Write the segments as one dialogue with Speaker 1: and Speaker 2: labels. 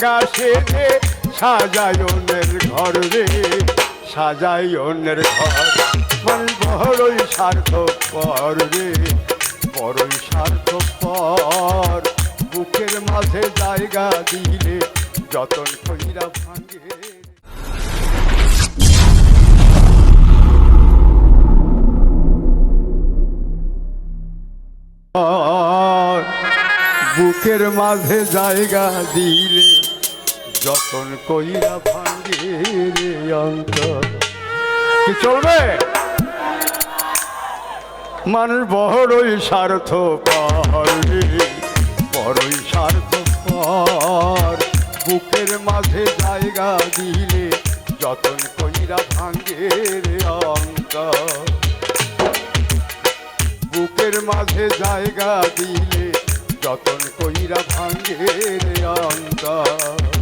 Speaker 1: ভাঙ্গা সেজে সাজায় অন্যের ঘর রে সাজাই অন্যের ঘর। মানুষ বড়ই সার্থক পর রে, বড়ই সার্থক পর বুকের মাঝে জায়গা দিলে যতন কইরা আর বুকের মাঝে জায়গা দিলে যতন কইরা ভাঙ্গে রে অন্তর। কি চলবে? মানুষ বড়ই স্বার্থ বড়ই স্বার্থ বুকের মাঝে জায়গা দিলে যতন কইরা ভাঙ্গে রে অন্তর। বুকের মাঝে জায়গা দিলে যতন কইরা ভাঙ্গে রে অন্তর।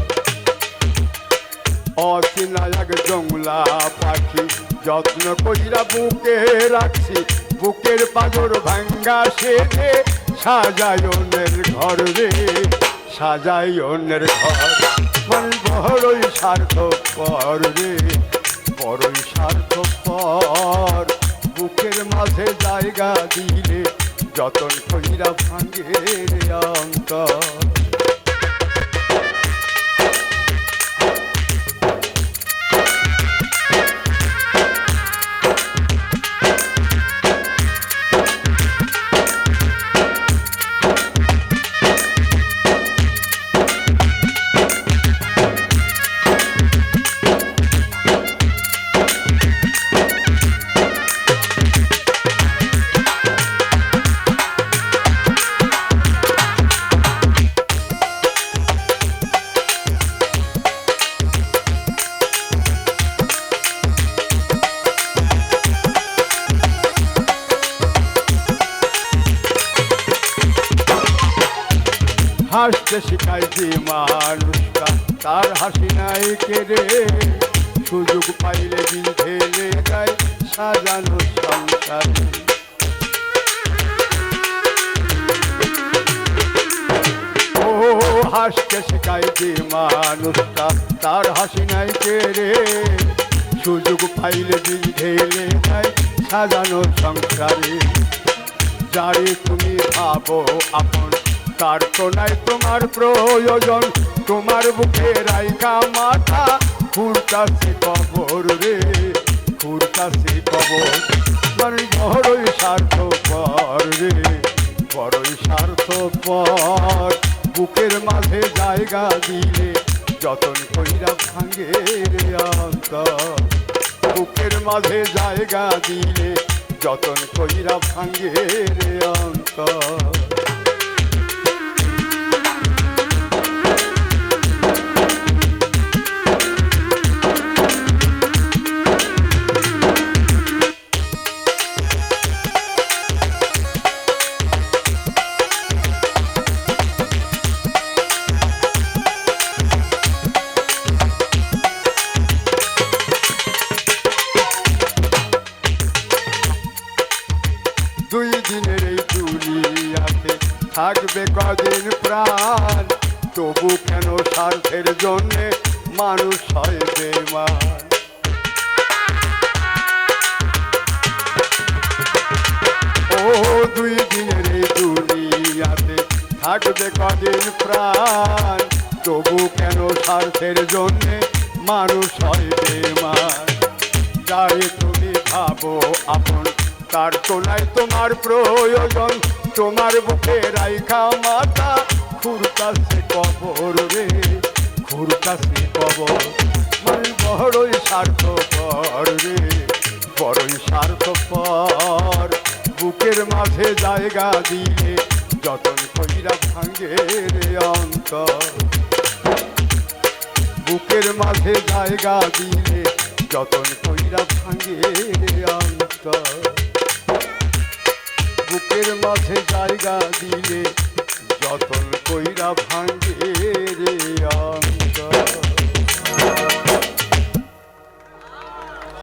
Speaker 1: অচেনা এক জংলা পাখি, যত্ন কইরা বুকে রাখছি, বুকের পাগর ভাঙ্গা সেজে সাজাই অন্যের ঘর রে সাজাই অন্যের ঘর। মন বড়ই স্বার্থ পর রে বড়ই স্বার্থ পর বুকের মাঝে জায়গা দিলে যতন কইরা ভাঙ্গে রে অন্তর। হাসতে শিখাই যে মানুষটা, তার হাসি নাই কেড়ে। সুযোগ পাইলে দিন ফেলে যায় সাজানো সংসারে। ও হাসতে শিখাই যে মানুষটা, তার হাসি নাই কেড়ে। সুযোগ পাইলে দিন ঢেলে যায় সাজানো সংসারে। যারে তুমি ভাবো আপন তার তো নাই তোমার প্রয়োজন। তোমার বুকে রাইকা মাথা খুরকাছে কবর রে খুরকাছে কবর। মানে বড়ই স্বার্থ পর রে বড়ই স্বার্থ পর বুকের মাঝে জায়গা দিলে যতন কইরা ভাঙ্গে রে অন্তর। বুকের মাঝে জায়গা দিলে যতন কইরা ভাঙ্গে রে অন্তর। দুই দিনের এই দুনিয়াতে থাকবে কদিন প্রাণ। তবু কেন স্বার্থের জন্যে মানুষ হয় বেমান ও দুই দিনের এই দুনিয়াতে থাকবে কদিন প্রাণ। তবু কেন স্বার্থের জন্যে মানুষ হয় বেমান যারে তুমি ভাবো, আপন তার তোলায় তোমার প্রয়োজন। তোমার বুকে রাইখা মাথা খুরকাছে কবর রে খুরকাছে কবর। মানে বড়ই স্বার্থ পর রে, বড়ই স্বার্থ পর বুকের মাঝে জায়গা দিয়ে যতন কইরা ভাঙ্গে রে অন্তর। বুকের মাঝে জায়গা দিলে যতন কইরা ভাঙ্গে রে অন্তর। বুকের মাঝে জায়গা দিলে যতন কইরা ভাঙে রে আমি।